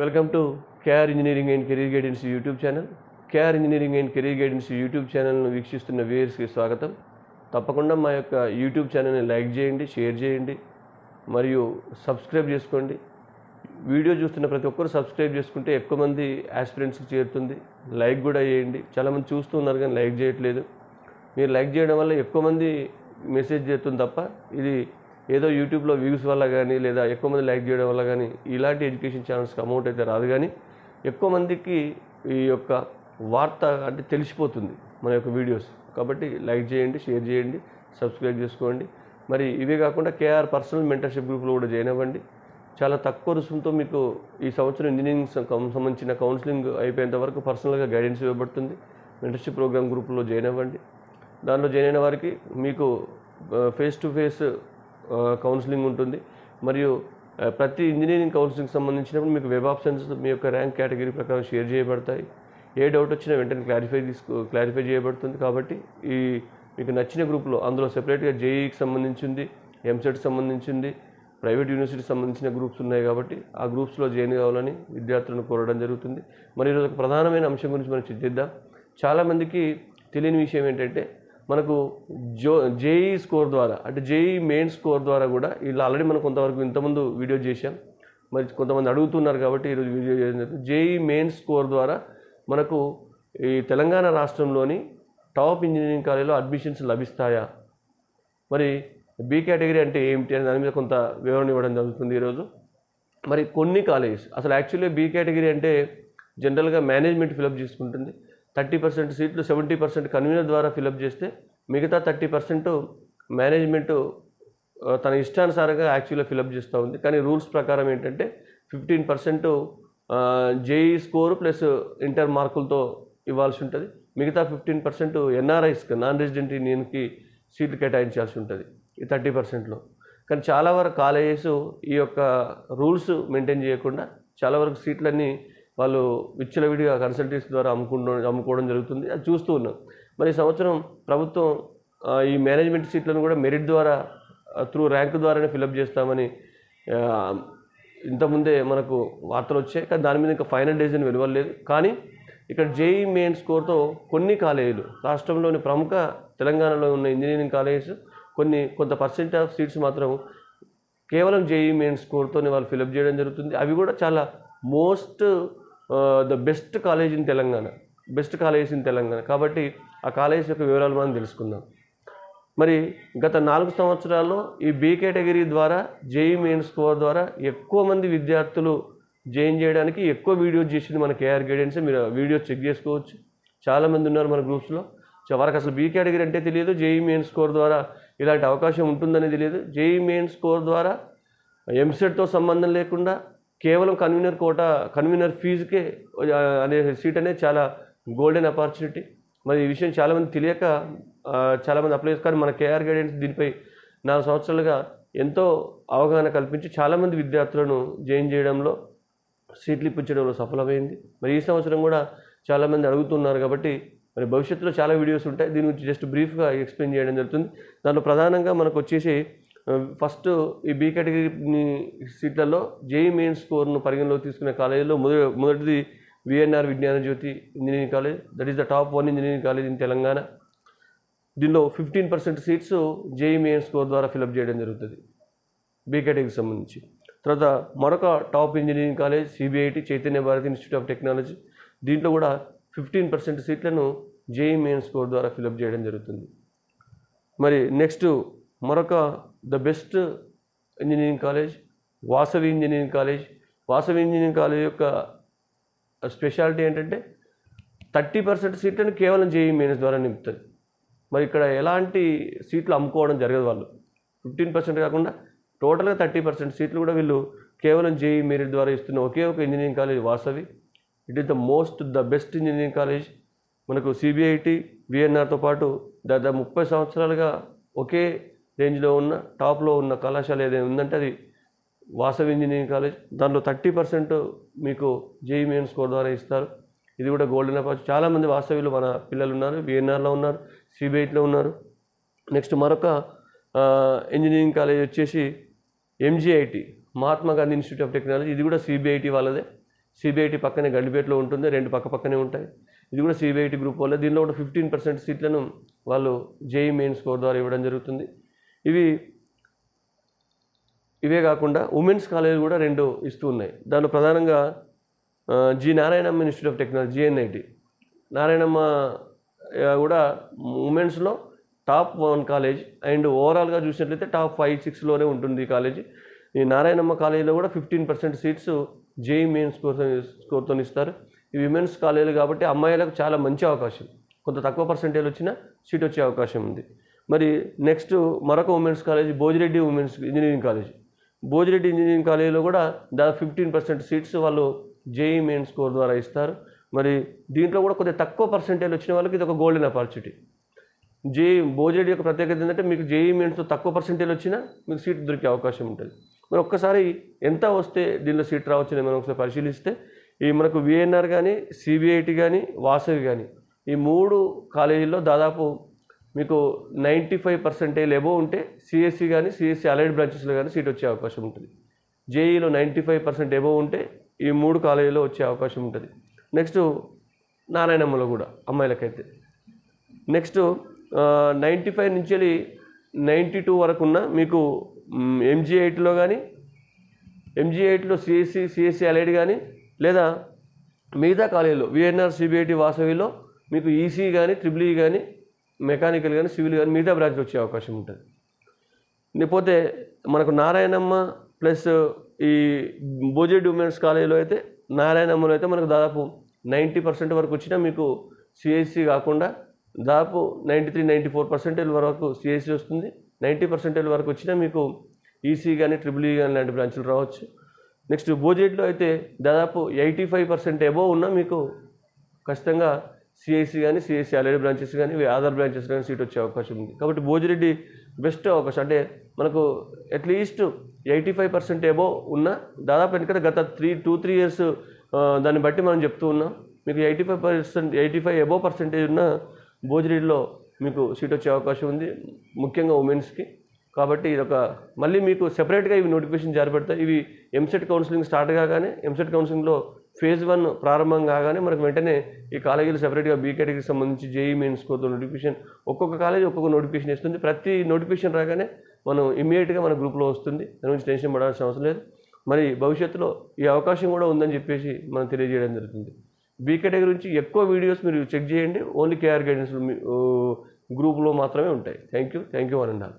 Welcome to KR engineering and career guidance YouTube channel KR engineering and career guidance YouTube ఛానల్ను వీక్షిస్తున్న వ్యూయర్స్కి స్వాగతం. తప్పకుండా మా యొక్క యూట్యూబ్ ఛానల్ని లైక్ చేయండి షేర్ చేయండి మరియు సబ్స్క్రైబ్ చేసుకోండి. వీడియో చూస్తున్న ప్రతి ఒక్కరు సబ్స్క్రైబ్ చేసుకుంటే ఎక్కువ మంది ఆస్పిరెంట్స్కి చేరుతుంది. లైక్ కూడా చేయండి. చాలామంది చూస్తూ ఉన్నారు కానీ లైక్ చేయట్లేదు. మీరు లైక్ చేయడం వల్ల ఎక్కువ మంది మెసేజ్ చేస్తుంది తప్ప ఇది ఏదో యూట్యూబ్లో వ్యూస్ వల్ల కానీ లేదా ఎక్కువ మంది లైక్ చేయడం వల్ల కానీ ఇలాంటి ఎడ్యుకేషన్ ఛానల్స్కి అమౌంట్ అయితే రాదు కానీ ఎక్కువ మందికి ఈ యొక్క వార్త అంటే తెలిసిపోతుంది మన యొక్క వీడియోస్ కాబట్టి లైక్ చేయండి షేర్ చేయండి సబ్స్క్రైబ్ చేసుకోండి. మరి ఇవే కాకుండా కేఆర్ పర్సనల్ మెంటర్షిప్ గ్రూప్లో కూడా జాయిన్ అవ్వండి. చాలా తక్కువ రుసుముతో మీకు ఈ సంవత్సరం ఇంజనీరింగ్ సంబంధించిన కౌన్సిలింగ్ అయిపోయేంత వరకు పర్సనల్గా గైడెన్స్ ఇవ్వబడుతుంది. మెంటర్షిప్ ప్రోగ్రామ్ గ్రూప్లో జాయిన్ అవ్వండి. దానిలో జాయిన్ అయిన వారికి మీకు ఫేస్ టు ఫేస్ కౌన్సిలింగ్ ఉంటుంది. మరియు ప్రతి ఇంజనీరింగ్ కౌన్సిలింగ్ సంబంధించినప్పుడు మీకు వెబ్ ఆప్షన్స్ మీ యొక్క ర్యాంక్ కేటగిరీ ప్రకారం షేర్ చేయబడతాయి. ఏ డౌట్ వచ్చినా వెంటనే క్లారిఫై తీసుకో క్లారిఫై చేయబడుతుంది. కాబట్టి ఈ మీకు నచ్చిన గ్రూప్లో అందులో సెపరేట్గా జేఈకి సంబంధించింది ఎంసెట్ సంబంధించింది ప్రైవేట్ యూనివర్సిటీకి సంబంధించిన గ్రూప్స్ ఉన్నాయి కాబట్టి ఆ గ్రూప్స్లో జాయిన్ కావాలని విద్యార్థులను కోరడం జరుగుతుంది. మరి ఈరోజు ఒక ప్రధానమైన అంశం గురించి మనం చర్చిద్దాం. చాలామందికి తెలియని విషయం ఏంటంటే మనకు జో జేఈ స్కోర్ ద్వారా అంటే జేఈ మెయిన్ స్కోర్ ద్వారా కూడా వీళ్ళు ఆల్రెడీ మనం కొంతవరకు ఇంతకుముందు వీడియో చేశాం. మరి కొంతమంది అడుగుతున్నారు కాబట్టి ఈరోజు వీడియో చేయడం జేఈ మెయిన్ స్కోర్ ద్వారా మనకు ఈ తెలంగాణ రాష్ట్రంలోని టాప్ ఇంజనీరింగ్ కాలేజీలో అడ్మిషన్స్ లభిస్తాయా? మరి బి కేటగిరీ అంటే ఏమిటి అని దాని మీద కొంత వివరణ ఇవ్వడం జరుగుతుంది ఈరోజు. మరి కొన్ని కాలేజెస్ అసలు యాక్చువల్లీ బి కేటగిరీ అంటే జనరల్గా మేనేజ్మెంట్ ఫిలప్ చేసుకుంటుంది. థర్టీ పర్సెంట్ సీట్లు సెవెంటీ పర్సెంట్ కన్వీనర్ ద్వారా ఫిలప్ చేస్తే మిగతా థర్టీ పర్సెంట్ మేనేజ్మెంట్ తన ఇష్టానుసారంగా యాక్చువల్గా ఫిలప్ చేస్తూ ఉంది. కానీ రూల్స్ ప్రకారం ఏంటంటే fifteen percent JEE score plus inter మార్కులతో ఇవ్వాల్సి ఉంటుంది. మిగతా ఫిఫ్టీన్ పర్సెంట్ ఎన్ఆర్ఐస్కి నాన్ రెసిడెంట్ యూనియన్కి సీట్లు కేటాయించాల్సి ఉంటుంది ఈ థర్టీ పర్సెంట్లో. కానీ చాలా వరకు కాలేజెస్ ఈ యొక్క రూల్స్ మెయింటైన్ చేయకుండా చాలా వరకు సీట్లన్నీ వాళ్ళు విచ్చలవిడిగా కన్సల్టెన్సీ ద్వారా అమ్ముకుంటూ అమ్ముకోవడం జరుగుతుంది. అది చూస్తూ ఉన్నాం. మరి ఈ సంవత్సరం ప్రభుత్వం ఈ మేనేజ్మెంట్ సీట్లను కూడా మెరిట్ ద్వారా త్రూ ర్యాంక్ ద్వారానే ఫిలప్ చేస్తామని ఇంతకుముందే మనకు వార్తలు వచ్చాయి. కానీ దాని మీద ఇంకా ఫైనల్ డెసిజన్ వెలువలేదు కానీ ఇక్కడ జేఈ మెయిన్ స్కోర్తో కొన్ని కాలేజీలు రాష్ట్రంలోని ప్రముఖ తెలంగాణలో ఉన్న ఇంజనీరింగ్ కాలేజెస్ కొన్ని కొంత పర్సెంట్ ఆఫ్ సీట్స్ మాత్రం కేవలం జేఈ మెయిన్ స్కోర్తోనే వాళ్ళు ఫిలప్ చేయడం జరుగుతుంది. అవి కూడా చాలా most the best college in Telangana best college in Telangana కాబట్టి ఆ కాలేజ్ యొక్క వివరాలు మనం తెలుసుకుందాం. మరి గత నాలుగు సంవత్సరాల్లో ఈ బి కేటగిరీ ద్వారా జేఈ మెయిన్ స్కోర్ ద్వారా ఎక్కువ మంది విద్యార్థులు జాయిన్ చేయడానికి ఎక్కువ వీడియోస్ చేసింది మన కేఆర్ గైడెన్స్ మీరు వీడియోస్ చెక్ చేసుకోవచ్చు. చాలామంది ఉన్నారు మన గ్రూప్స్లో చ- వారికి అసలు బీ కేటగిరీ అంటే తెలియదు. జేఈ మెయిన్ స్కోర్ ద్వారా ఇలాంటి అవకాశం ఉంటుందని తెలియదు. జేఈ మెయిన్ స్కోర్ ద్వారా ఎంసెట్తో సంబంధం లేకుండా కేవలం కన్వీనర్ కోట కన్వీనర్ ఫీజుకే అనే సీట్ అనేది చాలా గోల్డెన్ ఆపర్చునిటీ మరి ఈ విషయం చాలామంది తెలియక చాలామంది అప్లై చేస్తారు. కానీ మన కేఆర్ గైడెన్స్ దీనిపై నాలుగు సంవత్సరాలుగా ఎంతో అవగాహన కల్పించి చాలామంది విద్యార్థులను జాయిన్ చేయడంలో సీట్లు ఇప్పించడంలో సఫలమైంది. మరి ఈ సంవత్సరం కూడా చాలామంది అడుగుతున్నారు కాబట్టి మరి భవిష్యత్తులో చాలా వీడియోస్ ఉంటాయి. దీని గురించి జస్ట్ బ్రీఫ్గా ఎక్స్ప్లెయిన్ చేయడం జరుగుతుంది. దాంట్లో ప్రధానంగా మనకు వచ్చేసి ఫస్ట్ ఈ బి కేటగిరీ సీట్లలో జేఈ మెయిన్ స్కోర్ను పరిగణలోకి తీసుకునే కాలేజీలో మొదటి మొదటిది VNR Vignana Jyothi engineering college that is the top one engineering college in Telangana. దీనిలో fifteen percent seats JEE main score ద్వారా ఫిలప్ చేయడం జరుగుతుంది బి కేటగిరీకి సంబంధించి. తర్వాత మరొక top engineering college CBIT Chaitanya Bharathi institute of technology దీంట్లో కూడా ఫిఫ్టీన్ పర్సెంట్ సీట్లను జేఈ మెయిన్ స్కోర్ ద్వారా ఫిలప్ చేయడం జరుగుతుంది. మరి నెక్స్ట్ మరొక the best engineering college Vasavi engineering college. Vasavi engineering college యొక్క స్పెషాలిటీ ఏంటంటే థర్టీ పర్సెంట్ సీట్లను కేవలం జేఈ మెయిన్స్ ద్వారా నింపుతుంది మరి ఇక్కడ ఎలాంటి సీట్లు అమ్ముకోవడం జరగదు వాళ్ళు. ఫిఫ్టీన్ పర్సెంట్ కాకుండా టోటల్గా థర్టీ పర్సెంట్ సీట్లు కూడా వీళ్ళు కేవలం జేఈ మెరిట్ ద్వారా ఇస్తున్న ఒకే ఒక engineering college Vasavi. It is the most the best engineering college. మనకు సిబిఐటి విఎన్ఆర్తో పాటు దాదాపు ముప్పై సంవత్సరాలుగా ఒకే రేంజ్లో ఉన్న టాప్లో ఉన్న కళాశాల ఏదైనా ఉందంటే అది వాసవి ఇంజనీరింగ్ కాలేజ్. దాంట్లో థర్టీ పర్సెంట్ మీకు జేఈ మెయిన్ స్కోర్ ద్వారా ఇస్తారు. ఇది కూడా గోల్డెన్ అపార్చు చాలామంది వాసవిలో మన పిల్లలు ఉన్నారు విఎన్ఆర్లో ఉన్నారు సిబిఐట్లో ఉన్నారు. నెక్స్ట్ మరొక ఇంజనీరింగ్ కాలేజ్ వచ్చేసి MGIT Mahatma Gandhi institute of technology. ఇది కూడా సిబిఐటి వాళ్ళదే. సిబిఐటి పక్కనే గండిపేటలో ఉంటుంది రెండు పక్క పక్కనే ఉంటాయి. ఇది కూడా సిబిఐటి గ్రూప్ వల్ల దీనిలో కూడా ఫిఫ్టీన్ పర్సెంట్ సీట్లను వాళ్ళు జేఈ మెయిన్ స్కోర్ ద్వారా ఇవ్వడం జరుగుతుంది. ఇవి ఇవే కాకుండా ఉమెన్స్ కాలేజ్ కూడా రెండు ఇస్తూ ఉన్నాయి. దాంట్లో ప్రధానంగా G Narayanamma institute of technology GNIT Narayanamma కూడా ఉమెన్స్లో టాప్ వన్ కాలేజ్ అండ్ ఓవరాల్గా చూసినట్లయితే టాప్ ఫైవ్ సిక్స్లోనే ఉంటుంది ఈ కాలేజీ. ఈ నారాయణమ్మ కాలేజీలో కూడా fifteen percent seats JEE main score స్కోర్తో ఇస్తారు. ఈ విమెన్స్ కాలేజీలు కాబట్టి అమ్మాయిలకు చాలా మంచి అవకాశం. కొంత తక్కువ పర్సెంటేజ్ వచ్చినా సీట్ వచ్చే అవకాశం ఉంది. మరి నెక్స్ట్ మరొక women's college Bhoj Reddy women's engineering college Bhoj Reddy engineering కాలేజీలో కూడా దాదాపు ఫిఫ్టీన్ పర్సెంట్ సీట్స్ వాళ్ళు జేఈ మెయిన్ స్కోర్ ద్వారా ఇస్తారు. మరి దీంట్లో కూడా కొద్దిగా తక్కువ పర్సెంటేజ్ వచ్చిన వాళ్ళకి ఇది ఒక గోల్డెన్ ఆపర్చునిటీ జేఈ భోజిరెడ్డి యొక్క ప్రత్యేకత ఏంటంటే మీకు జేఈ మెయిన్స్తో తక్కువ పర్సెంటేజ్ వచ్చినా మీకు సీట్ దొరికే అవకాశం ఉంటుంది. మరి ఒక్కసారి ఎంత వస్తే దీనిలో సీట్ రావచ్చని మనం ఒకసారి పరిశీలిస్తే ఈ మనకు విఎన్ఆర్ కానీ సిబిఐటి కానీ వాసవి కానీ ఈ మూడు కాలేజీల్లో దాదాపు మీకు నైంటీ ఫైవ్ పర్సెంటేజ్ ఎబో ఉంటే సిఎస్సి కానీ సిఎస్సి అలైడ్ బ్రాంచెస్లో కానీ సీట్ వచ్చే అవకాశం ఉంటుంది. జేఈలో నైంటీ ఫైవ్ పర్సెంట్ ఎబో ఉంటే ఈ మూడు కాలేజీలో వచ్చే అవకాశం ఉంటుంది. నెక్స్ట్ నారాయణమ్మలో కూడా అమ్మాయిలకైతే. నెక్స్ట్ నైంటీ ఫైవ్ నుంచి వెళ్ళి నైంటీ టూ వరకు ఉన్న మీకు ఎంజీ ఎయిట్లో కానీ ఎంజీ ఎయిట్లో సిఎస్సి సిఎస్సి అలైడ్ కానీ లేదా మిగతా కాలేజీలో విఎన్ఆర్ సిబిఐటి వాసవిలో మీకు ఈసీ కానీ ట్రిపుల్ ఈ కానీ మెకానికల్ కానీ సివిల్ కానీ మిగతా బ్రాంచ్లు వచ్చే అవకాశం ఉంటుంది. లేకపోతే మనకు నారాయణమ్మ ప్లస్ ఈ బోజెడ్ ఉమెన్స్ కాలేజీలో అయితే నారాయణమ్మలో అయితే మనకు దాదాపు నైంటీ పర్సెంట్ వరకు వచ్చినా మీకు సిఎస్సి కాకుండా దాదాపు ninety three ninety four percentage వరకు సిఎస్సి వస్తుంది. నైంటీ పర్సెంటేజ్ వరకు వచ్చినా మీకు ఈసీ కానీ ట్రిపుల్ ఈ కానీ లాంటి బ్రాంచ్లు రావచ్చు. నెక్స్ట్ బోజెడ్లో అయితే దాదాపు ఎయిటీ ఫైవ్ పర్సెంట్ ఎబోవ్ ఉన్నా మీకు ఖచ్చితంగా సిఐసి కానీ సిఎస్సి ఆల్రెడీ బ్రాంచెస్ కానీ అదర్ బ్రాంచెస్ కానీ సీట్ వచ్చే అవకాశం ఉంది. కాబట్టి భోజిరెడ్డి బెస్ట్ అవకాశం. అంటే మనకు at least eighty five percent above ఉన్న దాదాపు ఎందుకంటే గత త్రీ టూ త్రీ ఇయర్స్ దాన్ని బట్టి మనం చెప్తూ ఉన్నాం. మీకు eighty five percent eighty five above percentage ఉన్న భోజిరెడ్డిలో మీకు సీట్ వచ్చే అవకాశం ఉంది ముఖ్యంగా ఉమెన్స్కి కాబట్టి ఇది ఒక మళ్ళీ మీకు సెపరేట్గా ఇవి నోటిఫికేషన్ జారీ పెడతాయి. ఇవి ఎంసెట్ కౌన్సిలింగ్ స్టార్ట్ కాగానే ఎంసెట్ కౌన్సిలింగ్లో ఫేజ్ వన్ ప్రారంభం కాగానే మనకు వెంటనే ఈ కాలేజీలు సెపరేట్గా బీ కేటగిరీకి సంబంధించి జేఈ మెయిన్స్ కోతో నోటిఫికేషన్ ఒక్కొక్క కాలేజ్ ఒక్కొక్క నోటిఫికేషన్ ఇస్తుంది. ప్రతి నోటిఫికేషన్ రాగానే మనం ఇమ్మీడియట్గా మన గ్రూప్లో వస్తుంది. దాని గురించి టెన్షన్ పడాల్సిన అవసరం లేదు. మరి భవిష్యత్తులో ఈ అవకాశం కూడా ఉందని చెప్పేసి మనం తెలియజేయడం జరుగుతుంది. బీ కేటగిరీ గురించి ఎక్కువ వీడియోస్ మీరు చెక్ చేయండి. ఓన్లీ కేఆర్ గైడెన్స్ గ్రూప్లో మాత్రమే ఉంటాయి. థ్యాంక్ యూ థ్యాంక్ యూ అని అన్నారు